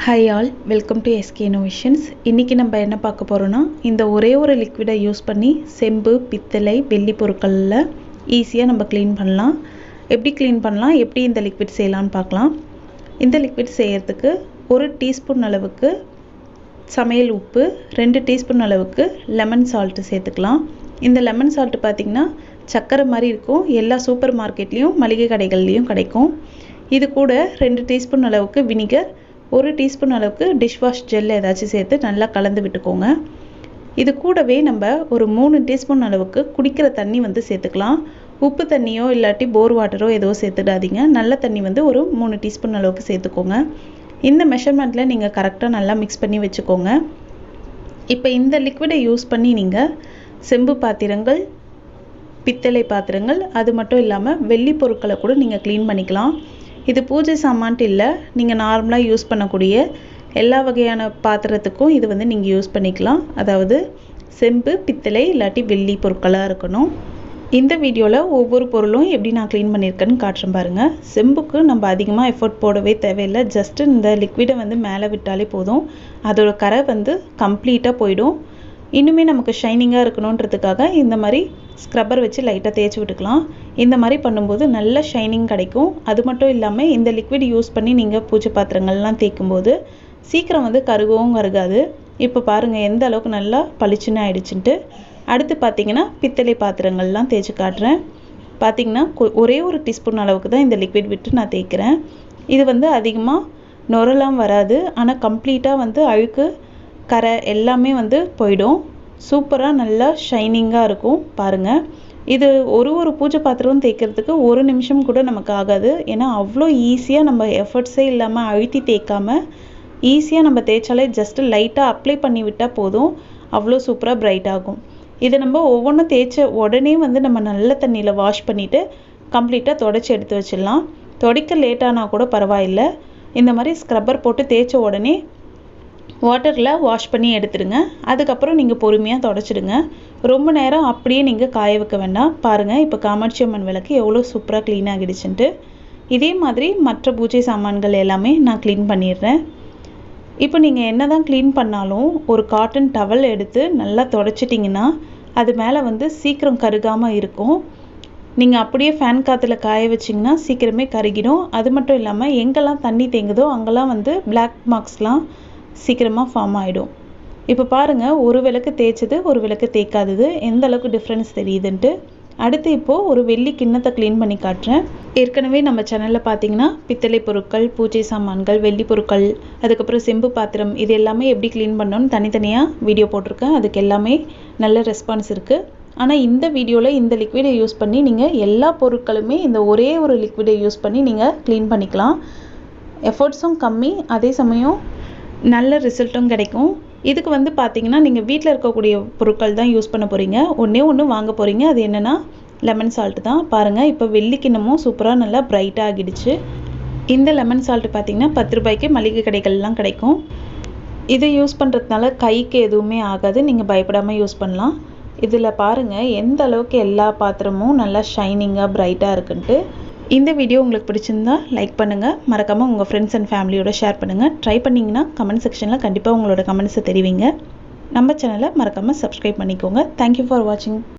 Hi all welcome to SK innovations இன்றைக்கி நம்ம என்ன பார்க்க போகிறோன்னா இந்த ஒரே ஒரு லிக்விடை யூஸ் பண்ணி செம்பு பித்தளை வெள்ளி பொருட்களில் ஈஸியாக நம்ம க்ளீன் பண்ணலாம். எப்படி க்ளீன் பண்ணலாம்? எப்படி இந்த லிக்விட் செய்யலான்னு பார்க்கலாம். இந்த லிக்விட் செய்யறதுக்கு ஒரு டீஸ்பூன் அளவுக்கு சமையல் உப்பு ரெண்டு டீஸ்பூன் அளவுக்கு லெமன் சால்ட்டு சேர்த்துக்கலாம். இந்த லெமன் சால்ட்டு பார்த்திங்கன்னா சக்கரை மாதிரி இருக்கும். எல்லா சூப்பர் மார்க்கெட்லேயும் மளிகை கடைகள்லேயும் கிடைக்கும். இது கூட ரெண்டு டீஸ்பூன் அளவுக்கு வினிகர் ஒரு டீஸ்பூன் அளவுக்கு டிஷ்வாஷ் ஜெல் ஏதாச்சும் சேர்த்து நல்லா கலந்து விட்டுக்கோங்க. இது கூடவே நம்ம ஒரு மூணு டீஸ்பூன் அளவுக்கு குடிக்கிற தண்ணி வந்து சேர்த்துக்கலாம். உப்பு தண்ணியோ இல்லாட்டி போர் வாட்டரோ ஏதோ சேர்த்துடாதீங்க. நல்ல தண்ணி வந்து ஒரு மூணு டீஸ்பூன் அளவுக்கு சேர்த்துக்கோங்க. இந்த மெஷர்மெண்ட்டில் நீங்கள் கரெக்டாக நல்லா மிக்ஸ் பண்ணி வச்சுக்கோங்க. இப்போ இந்த லிக்விடை யூஸ் பண்ணி நீங்கள் செம்பு பாத்திரங்கள் பித்தளை பாத்திரங்கள் அது மட்டும் இல்லாமல் வெள்ளி பொருட்களை கூட நீங்கள் க்ளீன் பண்ணிக்கலாம். இது பூஜை சாமான்ட்டு இல்லை நீங்கள் நார்மலாக யூஸ் பண்ணக்கூடிய எல்லா வகையான பாத்திரத்துக்கும் இது வந்து நீங்கள் யூஸ் பண்ணிக்கலாம். அதாவது செம்பு பித்தளை இல்லாட்டி வெள்ளி பொருட்களாக இருக்கணும். இந்த வீடியோவில் ஒவ்வொரு பொருளும் எப்படி நான் க்ளீன் பண்ணியிருக்கேன்னு காட்டுறேன் பாருங்கள் செம்புக்கு நம்ம அதிகமாக எஃபர்ட் போடவே தேவையில்லை. ஜஸ்ட்டு இந்த லிக்விடை வந்து மேலே விட்டாலே போதும். அதோட கரை வந்து கம்ப்ளீட்டாக போயிடும். இன்னுமே நமக்கு ஷைனிங்காக இருக்கணுன்றதுக்காக இந்த மாதிரி ஸ்க்ரப்பர் வச்சு லைட்டாக தேய்ச்சி விட்டுக்கலாம். இந்த மாதிரி பண்ணும்போது நல்ல ஷைனிங் கிடைக்கும். அது மட்டும் இல்லாமல் இந்த லிக்விட் யூஸ் பண்ணி நீங்கள் பூஜை பாத்திரங்கள்லாம் தேய்க்கும்போது சீக்கிரம் வந்து கருகவும் கருகாது. இப்போ பாருங்கள் எந்த அளவுக்கு நல்லா பளிச்சுன்னு ஆயிடுச்சுன்ட்டு. அடுத்து பார்த்தீங்கன்னா பித்தளை பாத்திரங்கள்லாம் தேய்ச்சி காட்டுறேன். பார்த்தீங்கன்னா ஒரே ஒரு டீஸ்பூன் அளவுக்கு தான் இந்த லிக்விட் விட்டு நான் தேய்க்கிறேன். இது வந்து அதிகமாக நுரலாம் வராது. ஆனால் கம்ப்ளீட்டாக வந்து அழுக்கு கரை எல்லாமே வந்து போயிடும். சூப்பராக நல்லா ஷைனிங்காக இருக்கும். பாருங்கள் இது ஒரு ஒரு பூஜை பாத்திரம் தேய்க்கிறதுக்கு ஒரு நிமிஷம் கூட நமக்கு ஆகாது. ஏன்னா அவ்வளோ ஈஸியாக நம்ம எஃபர்ட்ஸே இல்லாமல் அழுத்தி தேய்க்காம ஈஸியாக நம்ம தேய்ச்சாலே ஜஸ்ட்டு லைட்டாக அப்ளை பண்ணி விட்டால் போதும். அவ்வளோ சூப்பராக பிரைட் ஆகும். இதை நம்ம ஒவ்வொன்றும் தேய்ச்ச உடனே வந்து நம்ம நல்ல தண்ணியில் வாஷ் பண்ணிவிட்டு கம்ப்ளீட்டாக தொடச்சி எடுத்து வச்சிடலாம். துடைக்க லேட்டானா கூட பரவாயில்லை. இந்த மாதிரி ஸ்க்ரப்பர் போட்டு தேய்ச்ச உடனே வாட்டரில் வாஷ் பண்ணி எடுத்துடுங்க. அதுக்கப்புறம் நீங்கள் பொறுமையாக தொடச்சிடுங்க. ரொம்ப நேரம் அப்படியே நீங்கள் காய வைக்க வேண்டாம். பாருங்கள் இப்போ காமாட்சி அம்மன் விளக்கு எவ்வளோ சூப்பராக க்ளீன் ஆகிடுச்சுன்ட்டு. இதே மாதிரி மற்ற பூஜை சாமான்கள் எல்லாமே நான் க்ளீன் பண்ணிடுறேன். இப்போ நீங்கள் என்ன தான் க்ளீன் பண்ணாலும் ஒரு காட்டன் டவல் எடுத்து நல்லா தொடச்சிட்டிங்கன்னா அது மேலே வந்து சீக்கிரம் கருகாமல் இருக்கும். நீங்கள் அப்படியே ஃபேன் காற்றுல காய வச்சிங்கன்னா சீக்கிரமே கருகிடும். அது மட்டும் இல்லாமல் எங்கெல்லாம் தண்ணி தேங்குதோ அங்கெல்லாம் வந்து பிளாக் மார்க்ஸ்லாம் சீக்கிரமாக ஃபார்ம் ஆகிடும் இப்போ பாருங்கள் ஒரு விளக்கு தேய்ச்சது ஒரு விளக்கு தேய்க்காதது எந்த அளவுக்கு டிஃப்ரென்ஸ் தெரியுதுன்ட்டு. அடுத்து இப்போது ஒரு வெள்ளி கிண்ணத்தை க்ளீன் பண்ணி காட்டுறேன். ஏற்கனவே நம்ம சேனலில் பார்த்தீங்கன்னா பித்தளை பொருட்கள் பூஜை சாமான்கள் வெள்ளி பொருட்கள் அதுக்கப்புறம் செம்பு பாத்திரம் இது எல்லாமே எப்படி க்ளீன் பண்ணணும்னு தனித்தனியாக வீடியோ போட்டிருக்கேன். அதுக்கு எல்லாமே நல்ல ரெஸ்பான்ஸ் இருக்குது ஆனால் இந்த வீடியோவில் இந்த லிக்விடை யூஸ் பண்ணி நீங்கள் எல்லா பொருட்களுமே இந்த ஒரே ஒரு லிக்விடை யூஸ் பண்ணி நீங்கள் க்ளீன் பண்ணிக்கலாம். எஃபர்ட்ஸும் கம்மி. அதே சமயம் நல்ல ரிசல்ட்டும் கிடைக்கும். இதுக்கு வந்து பார்த்தீங்கன்னா நீங்கள் வீட்டில் இருக்கக்கூடிய பொருட்கள் தான் யூஸ் பண்ண போகிறீங்க ஒன்றே ஒன்று வாங்க போகிறீங்க அது என்னென்னா லெமன் சால்ட்டு தான். பாருங்கள் இப்போ வெள்ளிக்கிண்ணமும் சூப்பராக நல்லா பிரைட்டாக ஆகிடுச்சு. இந்த லெமன் சால்ட்டு பார்த்தீங்கன்னா பத்து ரூபாய்க்கு மளிகை கடைகள்லாம் கிடைக்கும். இதை யூஸ் பண்ணுறதுனால கைக்கு எதுவுமே ஆகாது. நீங்கள் பயப்படாமல் யூஸ் பண்ணலாம். இதில் பாருங்கள் எந்த அளவுக்கு எல்லா பாத்திரமும் நல்லா ஷைனிங்காக ப்ரைட்டாக இருக்குன்ட்டு. இந்த வீடியோ உங்களுக்கு பிடிச்சிருந்தா லைக் பண்ணுங்கள் மறக்காமல் உங்கள் ஃப்ரெண்ட்ஸ் அண்ட் ஃபேமிலியோட ஷேர் பண்ணுங்கள் ட்ரை பண்ணிங்கன்னா கமெண்ட் செக்ஷனில் கண்டிப்பாக உங்களோட கமெண்ட்ஸை தெரிவிங்க. நம்ம சேனலை மறக்காமல் சப்ஸ்கிரைப் பண்ணிக்கோங்க. தேங்க்யூ ஃபார் வாட்சிங்